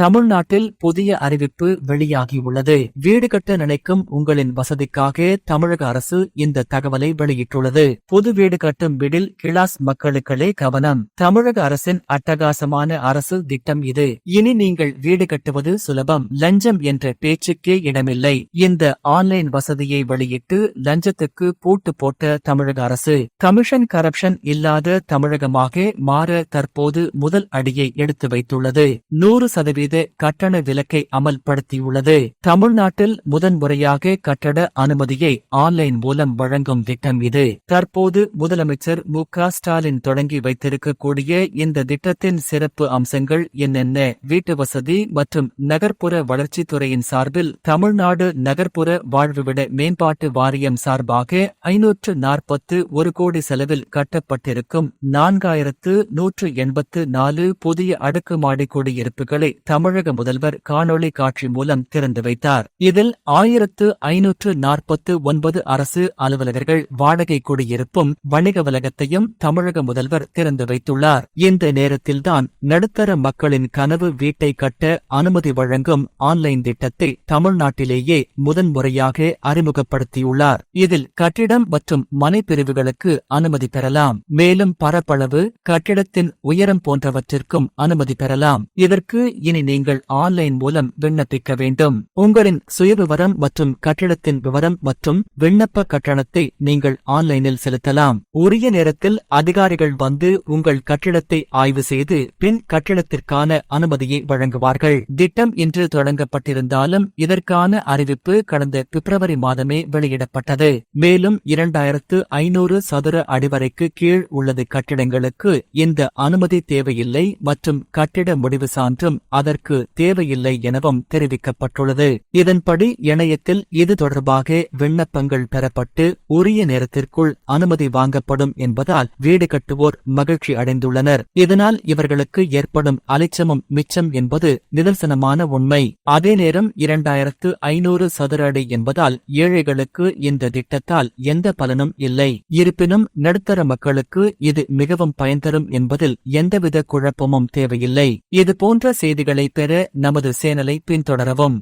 தமிழ்நாட்டில் புதிய அறிவிப்பு வெளியாகியுள்ளது. வீடு கட்ட நினைக்கும் உங்களின் வசதிக்காக தமிழக அரசு இந்த தகவலை வெளியிட்டுள்ளது. புது வீடு கட்டும் வீடில் கிளாஸ் மக்களுக்களே கவனம். தமிழக அரசின் அட்டகாசமான அரசு திட்டம் இது. இனி நீங்கள் வீடு கட்டுவது சுலபம். லஞ்சம் என்ற பேச்சுக்கே இடமில்லை. இந்த ஆன்லைன் வசதியை வெளியிட்டு லஞ்சத்துக்கு பூட்டு போட்ட தமிழக அரசு கமிஷன் கரப்ஷன் இல்லாத தமிழகமாக மாற தற்போது முதல் அடியை எடுத்து வைத்துள்ளது. நூறு சதவீத கட்டண விலக்கை அமல்படுத்தியுள்ளது. தமிழ்நாட்டில் முதன்முறையாக கட்டட அனுமதியை ஆன்லைன் மூலம் வழங்கும் திட்டம் இது. தற்போது முதலமைச்சர் மு க ஸ்டாலின் தொடங்கி வைத்திருக்கக்கூடிய இந்த திட்டத்தின் சிறப்பு அம்சங்கள் என்னென்ன? வீட்டு வசதி மற்றும் நகர்ப்புற வளர்ச்சித்துறையின் சார்பில் தமிழ்நாடு நகர்ப்புற வாழ்வுவிட மேம்பாட்டு வாரியம் சார்பாக ஐநூற்று நாற்பத்து ஒரு கோடி செலவில் கட்டப்பட்டிருக்கும் நான்காயிரத்து நூற்று எண்பத்து நாலு புதிய அடுக்குமாடி குடியிருப்புகளை தமிழக முதல்வர் காணொளி காட்சி மூலம் திறந்து வைத்தார். இதில் ஆயிரத்து ஐநூற்று நாற்பத்து ஒன்பது அரசு அலுவலகர்கள் வாடகை குடியிருப்பும் வணிக வலகத்தையும் தமிழக முதல்வர் திறந்து வைத்துள்ளார். இந்த நேரத்தில்தான் நடுத்தர மக்களின் கனவு வீட்டை கட்ட அனுமதி வழங்கும் ஆன்லைன் திட்டத்தை தமிழ்நாட்டிலேயே முதன்முறையாக அறிமுகப்படுத்தியுள்ளார். இதில் கட்டிடம் மற்றும் மனை பிரிவுகளுக்கு அனுமதி பெறலாம். மேலும் பரப்பளவு கட்டிடத்தின் உயரம் போன்றவற்றிற்கும் அனுமதி பெறலாம். இதற்கு இனி நீங்கள் ஆன்லைன் மூலம் விண்ணப்பிக்க வேண்டும். உங்களின் சுயவிவரம் மற்றும் கட்டிடத்தின் விவரம் மற்றும் விண்ணப்ப கட்டணத்தை நீங்கள் ஆன்லைனில் செலுத்தலாம். உரிய நேரத்தில் அதிகாரிகள் வந்து உங்கள் கட்டிடத்தை ஆய்வு செய்து பின் கட்டிடத்திற்கான அனுமதியை வழங்குவார்கள். திட்டம் இன்று தொடங்கப்பட்டிருந்தாலும் இதற்கான அறிவிப்பு கடந்த பிப்ரவரி மாதமே வெளியிடப்பட்டது. மேலும் இரண்டாயிரத்து ஐநூறு சதுர அடிவரைக்கு கீழ் உள்ளது கட்டிடங்களுக்கு இந்த அனுமதி தேவையில்லை மற்றும் கட்டிட முடிவு சான்றும் அதற்கு தேவையில்லை எனவும் தெரிவிக்கப்பட்டுள்ளது. இதன்படி இணையத்தில் இது தொடர்பாக விண்ணப்பங்கள் பெறப்பட்டு உரிய நேரத்திற்குள் அனுமதி வாங்கப்படும் என்பதால் வீடு கட்டுவோர் மகிழ்ச்சி அடைந்துள்ளனர். இதனால் இவர்களுக்கு ஏற்படும் அலைச்சமும் மிச்சம் என்பது நிதர்சனமான உண்மை. அதே நேரம் இரண்டாயிரத்து ஐநூறு சதுர அடி என்பதால் ஏழைகளுக்கு இந்த திட்டத்தால் எந்த பலனும் இல்லை. இருப்பினும் நடுத்தர மக்களுக்கு இது மிகவும் பயன் தரும் என்பதில் எந்தவித குழப்பமும் தேவையில்லை. இது போன்ற செய்திகளை பெற நமது சேனலை பின்தொடரவும்.